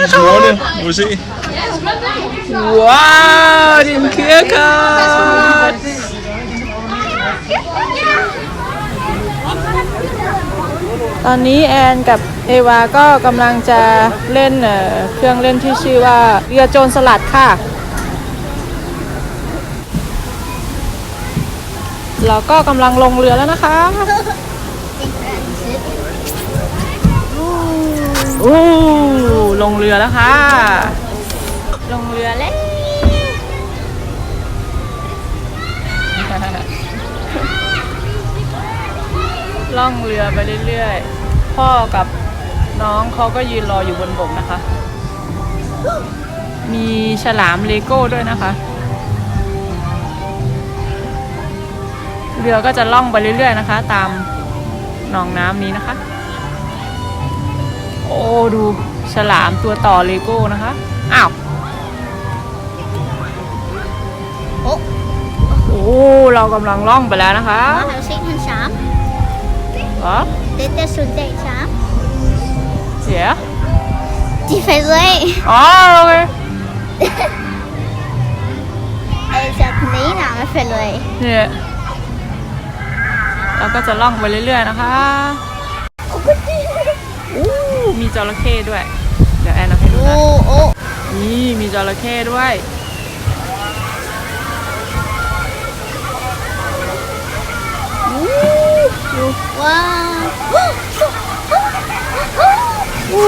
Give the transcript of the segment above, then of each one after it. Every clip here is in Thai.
Måne, må vi se. ว้าวดิมเคียร์คัทตอนนี้แอนกับเอวาก็กำลังจะเล่นเออเครื่องเล่นที่ชื่อว่าเรือโจรสลัดค่ะ เราก็กำลังลงเรือแล้วนะคะ โอ้ลงเรือแล้วค่ะ ลงเรือแล้วล่องเรือไปเรื่อยๆ พ่อกับน้องเขาก็ยืนรออยู่บนบกนะคะ มีฉลามเลโก้ด้วยนะคะ เรือก็จะล่องไปเรื่อยๆนะคะ ตามหนองน้ำนี้นะคะ โอ้ ดูฉลามตัวต่อเลโก้นะคะ อ้าว โอ้โอ้ เรากำลังล่องไปแล้วนะคะ มาหาซิมันสามเหรอเด็ดจะสุดเด็ดสามเสียจีเฟซเลยอ๋อโอเคไอ้จากนี้น่ะไม่เฟซเลยเนี่ยเราก็จะล่องไปเรื่อยๆนะคะอู้ มีจระเข้ด้วย เดี๋ยวแอนเอาให้ดูโอ้นะโอ้นี่มีจระเข้ด้วยอู้ดูว้าวอู้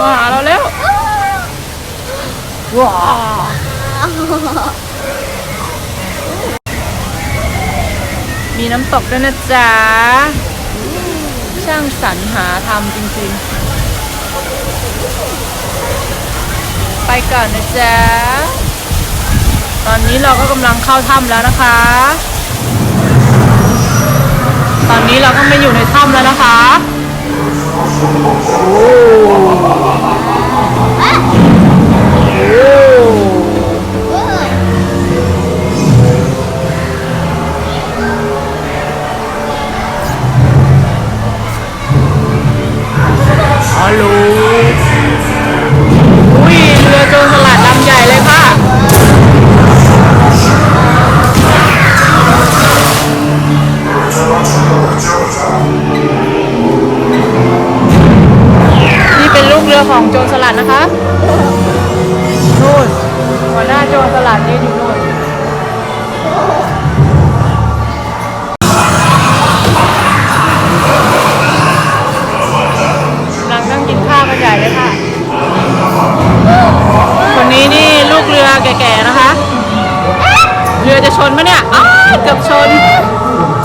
มาหาเราแล้วว้าวมีน้ำตกด้วยนะจ๊ะ ช่างสรรหาทำจริงๆ ไปก่อนนะจ๊ะ ตอนนี้เราก็กำลังเข้าถ้ำแล้วนะคะ ตอนนี้เราก็ไม่อยู่ในถ้ำแล้วนะคะโอ้โอ้ ของโจรสลัดนะคะนู่นหัวหน้าโจรสลัดยืนอยู่นู่นกำลังนั่งกินข้าวกันใหญ่เลยค่ะ คนนี้นี่ลูกเรือแก่ๆนะคะ เรือจะชนปะเนี่ยอ้าวเกือบชน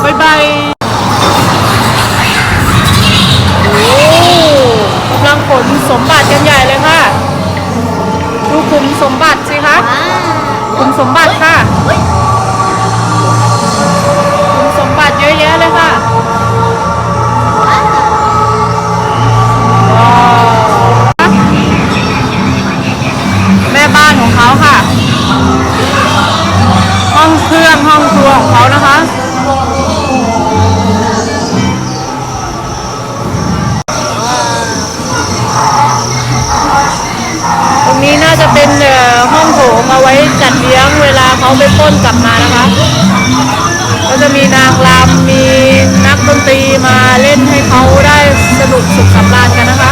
บายบาย ขุม จัดเลี้ยงเวลาเขาไปปล้นกลับมานะคะ ก็จะมีนางรำมีนักดนตรีมาเล่นให้เขาได้สนุกสุขสำราญกันนะคะ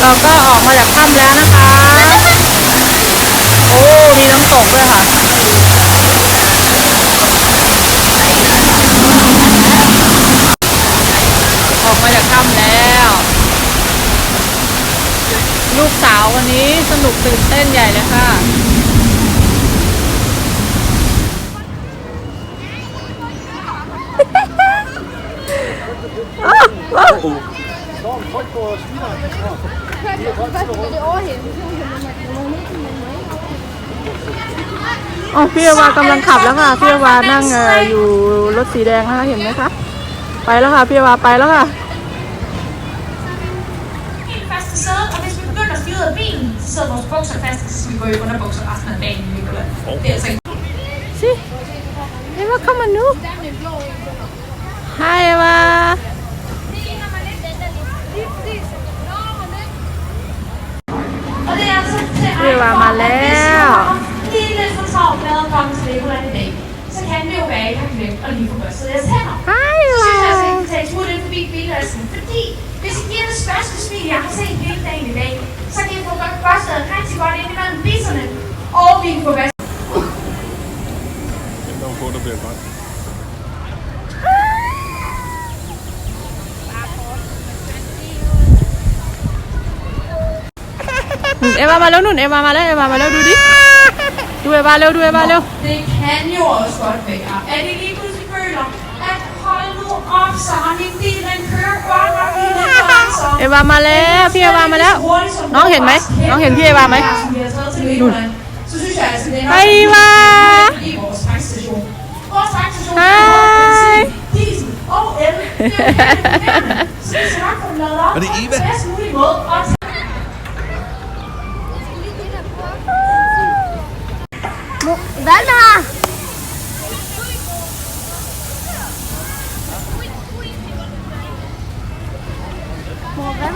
เราก็ออกมาจากถ้ำแล้วนะคะ โอ้ มีน้ำตกด้วยค่ะ ออกมาจากถ้ำแล้ว ลูกสาววันนี้สนุกตื่นเต้นใหญ่เลยค่ะ อ๋อพี่เอวากำลังขับแล้วค่ะพี่เอวานั่งเอ่ออยู่รถสีแดงนะคะเห็นไหมคะ ไปแล้วค่ะพี่เอวาไปแล้วค่ะ ud af bilen, så sidder vores bukser fast, så vi går i underbukser resten af dagen i Det er altså ikke... Se, Emma kommer nu. Hej Eva. Emma. Altså det var mig lav. Lige lidt for travlt med at komme til Legoland i dag, så kan det jo være, at jeg har glemt at lige få børstet jeres hænder. Hej, Så synes jeg, at jeg skal tage turen ind forbi bilvassen, 50. This year, Svensk Media har set hele dagen i dag, så kan I få godt kostet rigtig godt ind imellem viserne, og vi kan få du er. Du er bare du er bare. Det kan jo også godt være, at I lige pludselig føler, at hold nu op, så har min bil อวามาแล้วพี่เอวามาแล้ว น้องเห็นไหมน้องเห็นพี่เอวาไหมนู่น så synes jeg altså, det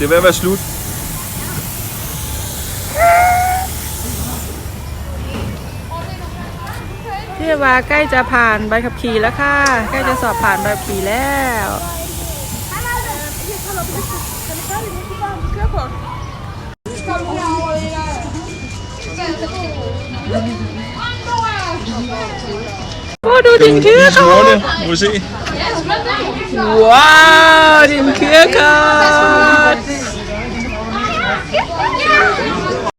Det er ved at være slut. พี่เอวาใกล้จะผ่านใบขับขี่แล้วค่ะ ใกล้จะสอบผ่านใบขับขี่แล้วโอ้ดูดินเครือเขา Skåne, må du se. ว้าวดินเครือเขา